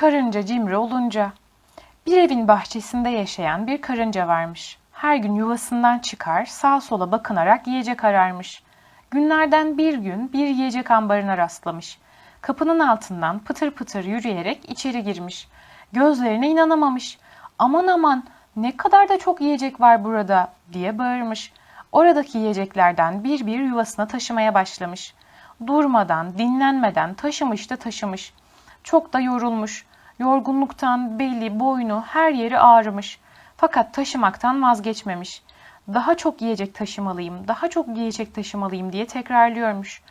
Karınca cimri olunca. Bir evin bahçesinde yaşayan bir karınca varmış. Her gün yuvasından çıkar, sağa sola bakınarak yiyecek ararmış. Günlerden bir gün bir yiyecek ambarına rastlamış. Kapının altından pıtır pıtır yürüyerek içeri girmiş. Gözlerine inanamamış. Aman aman ne kadar da çok yiyecek var burada diye bağırmış. Oradaki yiyeceklerden bir bir yuvasına taşımaya başlamış. Durmadan, dinlenmeden taşımış da taşımış. Çok da yorulmuş. Yorgunluktan beli, boynu, her yeri ağrımış. Fakat taşımaktan vazgeçmemiş. Daha çok yiyecek taşımalıyım, daha çok yiyecek taşımalıyım diye tekrarlıyormuş.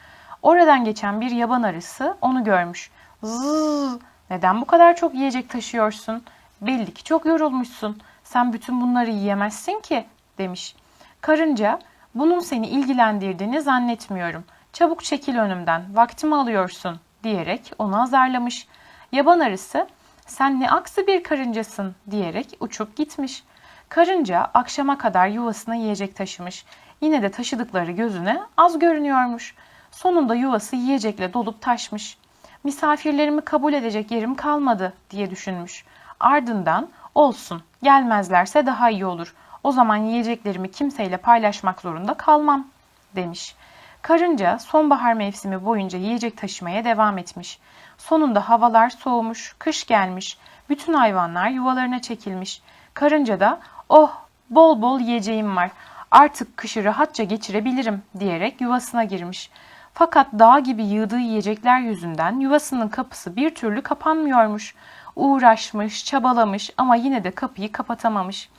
Oradan geçen bir yaban arısı onu görmüş. Zzz, neden bu kadar çok yiyecek taşıyorsun? Belli ki çok yorulmuşsun. Sen bütün bunları yiyemezsin ki demiş. Karınca, bunun seni ilgilendirdiğini zannetmiyorum. Çabuk çekil önümden, vaktimi alıyorsun diyerek onu azarlamış. Yaban arısı, sen ne aksi bir karıncasın diyerek uçup gitmiş. Karınca akşama kadar yuvasına yiyecek taşımış. Yine de taşıdıkları gözüne az görünüyormuş. Sonunda yuvası yiyecekle dolup taşmış. Misafirlerimi kabul edecek yerim kalmadı diye düşünmüş. Ardından olsun gelmezlerse daha iyi olur. O zaman yiyeceklerimi kimseyle paylaşmak zorunda kalmam demiş. Karınca sonbahar mevsimi boyunca yiyecek taşımaya devam etmiş. Sonunda havalar soğumuş, kış gelmiş. Bütün hayvanlar yuvalarına çekilmiş. Karınca da oh bol bol yiyeceğim var. Artık kışı rahatça geçirebilirim diyerek yuvasına girmiş. Fakat dağ gibi yığdığı yiyecekler yüzünden yuvasının kapısı bir türlü kapanmıyormuş. Uğraşmış, çabalamış ama yine de kapıyı kapatamamış.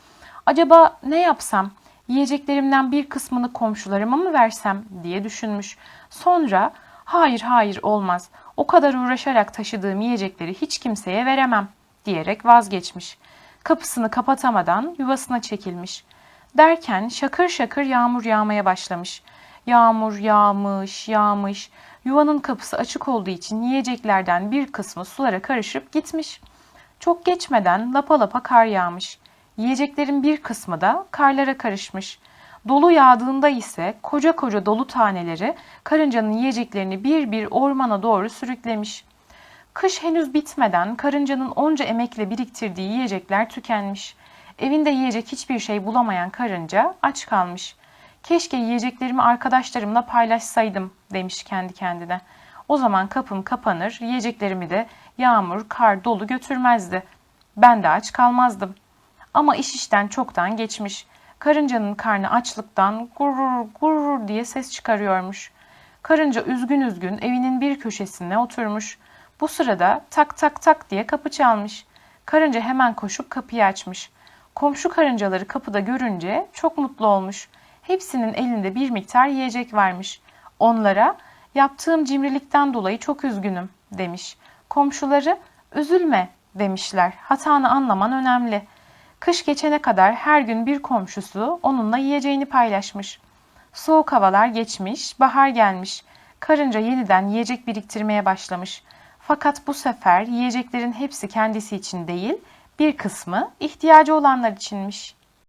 Acaba ne yapsam? Yiyeceklerimden bir kısmını komşularıma mı versem diye düşünmüş. Sonra hayır hayır olmaz. O kadar uğraşarak taşıdığım yiyecekleri hiç kimseye veremem diyerek vazgeçmiş. Kapısını kapatamadan yuvasına çekilmiş. Derken şakır şakır yağmur yağmaya başlamış. Yağmur yağmış, yağmış. Yuvanın kapısı açık olduğu için yiyeceklerden bir kısmı sulara karışıp gitmiş. Çok geçmeden lapa lapa kar yağmış. Yiyeceklerin bir kısmı da karlara karışmış. Dolu yağdığında ise koca koca dolu taneleri karıncanın yiyeceklerini bir bir ormana doğru sürüklemiş. Kış henüz bitmeden karıncanın onca emekle biriktirdiği yiyecekler tükenmiş. Evinde yiyecek hiçbir şey bulamayan karınca aç kalmış. Keşke yiyeceklerimi arkadaşlarımla paylaşsaydım demiş kendi kendine. O zaman kapım kapanır, yiyeceklerimi de yağmur, kar dolu götürmezdi. Ben de aç kalmazdım. Ama iş işten çoktan geçmiş. Karıncanın karnı açlıktan gurur gurur diye ses çıkarıyormuş. Karınca üzgün üzgün evinin bir köşesine oturmuş. Bu sırada tak tak tak diye kapı çalmış. Karınca hemen koşup kapıyı açmış. Komşu karıncaları kapıda görünce çok mutlu olmuş. Hepsinin elinde bir miktar yiyecek varmış. Onlara yaptığım cimrilikten dolayı çok üzgünüm demiş. Komşuları üzülme demişler. Hatanı anlaman önemli. Kış geçene kadar her gün bir komşusu onunla yiyeceğini paylaşmış. Soğuk havalar geçmiş, bahar gelmiş. Karınca yeniden yiyecek biriktirmeye başlamış. Fakat bu sefer yiyeceklerin hepsi kendisi için değil, bir kısmı ihtiyacı olanlar içinmiş.